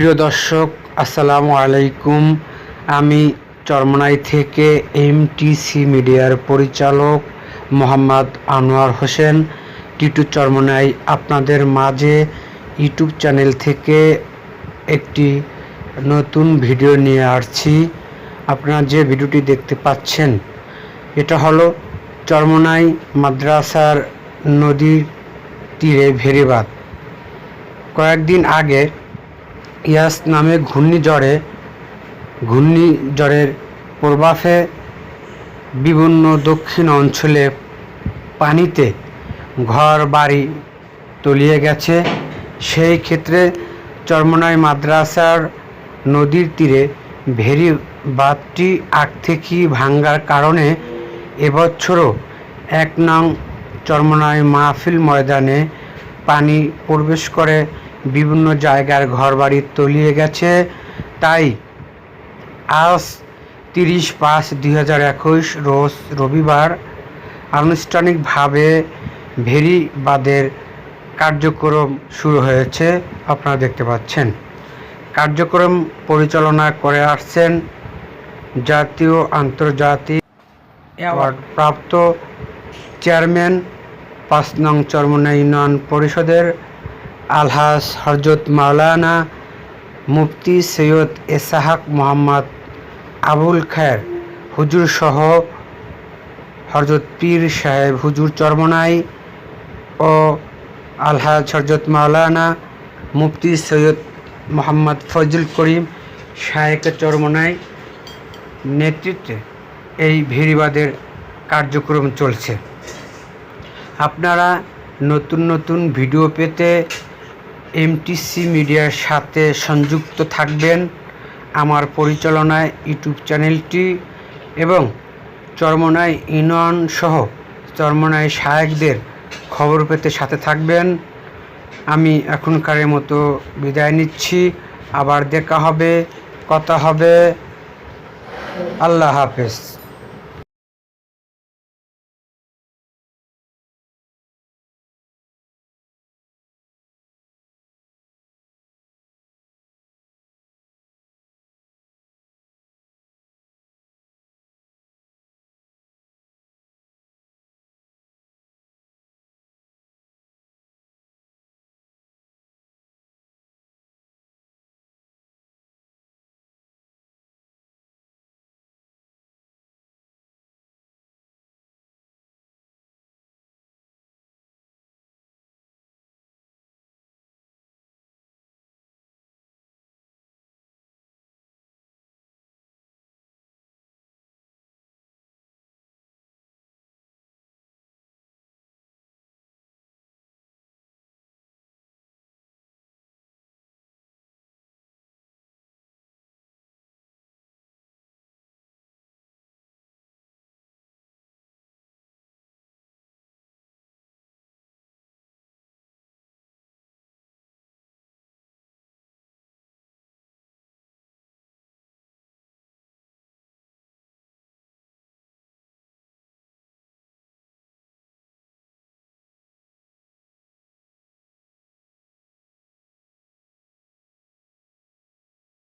প্রিয় দর্শক, আসসালামু আলাইকুম। আমি চরমনাই থেকে এমটিসি মিডিয়ার পরিচালক মোহাম্মদ আনোয়ার হোসেন। টিটু চরমনাই আপনাদের মাঝে ইউটিউব চ্যানেল থেকে একটি নতুন ভিডিও নিয়ে আসছি। আপনারা যে ভিডিওটি দেখতে পাচ্ছেন, এটা হলো চরমনাই মাদ্রাসার নদীর তীরে ভেরিবাদ কয়েকদিন আগে ইয়াস নামে ঘূর্ণিঝড়ে ঘূর্ণিঝড়ের প্রভাবে বিভিন্ন দক্ষিণ অঞ্চলে পানিতে ঘর বাড়ি তলিয়ে গেছে। সেই ক্ষেত্রে চরমনাই মাদ্রাসার নদীর তীরে ভেরি বাঁধটি আগ থেকেই ভাঙ্গার কারণে এবছরও এক নং চরমনাই মাহফিল ময়দানে পানি প্রবেশ করে। বিভিন্ন জায়গার ঘরবাড়ি তলিয়ে গেছে। তাই আজ তিরিশ পাঁচ দুই হাজার একুশ রোজ রবিবার আনুষ্ঠানিকভাবে ভেরিবাদের কার্যক্রম শুরু হয়েছে। আপনারা দেখতে পাচ্ছেন। কার্যক্রম পরিচালনা করে আসছেন জাতীয় আন্তর্জাতিক অ্যাওয়ার্ড প্রাপ্ত চেয়ারম্যান পাঁচ নং চরমনা ইউনিয়ন পরিষদের আলহাজ হরজত মাওলানা মুফতি সৈয়দ এসাহাক মোহাম্মদ আবুল খায়ের হুজুর সহ হরজত পীর সাহেব হুজুর চরমনাই ও আলহাজ হরজত মাওলানা মুফতি সৈয়দ মোহাম্মদ ফজল করিম শায়েক চরমনাই নেতৃত্বে এই ভেরিবাদের কার্যক্রম চলছে। আপনারা নতুন নতুন ভিডিও পেতে এমটিসি মিডিয়ার সাথে সংযুক্ত থাকবেন আমার পরিচালনায় ইউটিউব চ্যানেলটি এবং চরমনাই ইউনিয়ন সহ চরমনাই শায়েকদের খবর পেতে সাথে থাকবেন। আমি এখনকারের মতো বিদায় নিচ্ছি। আবার দেখা হবে, কথা হবে। আল্লাহ হাফেজ।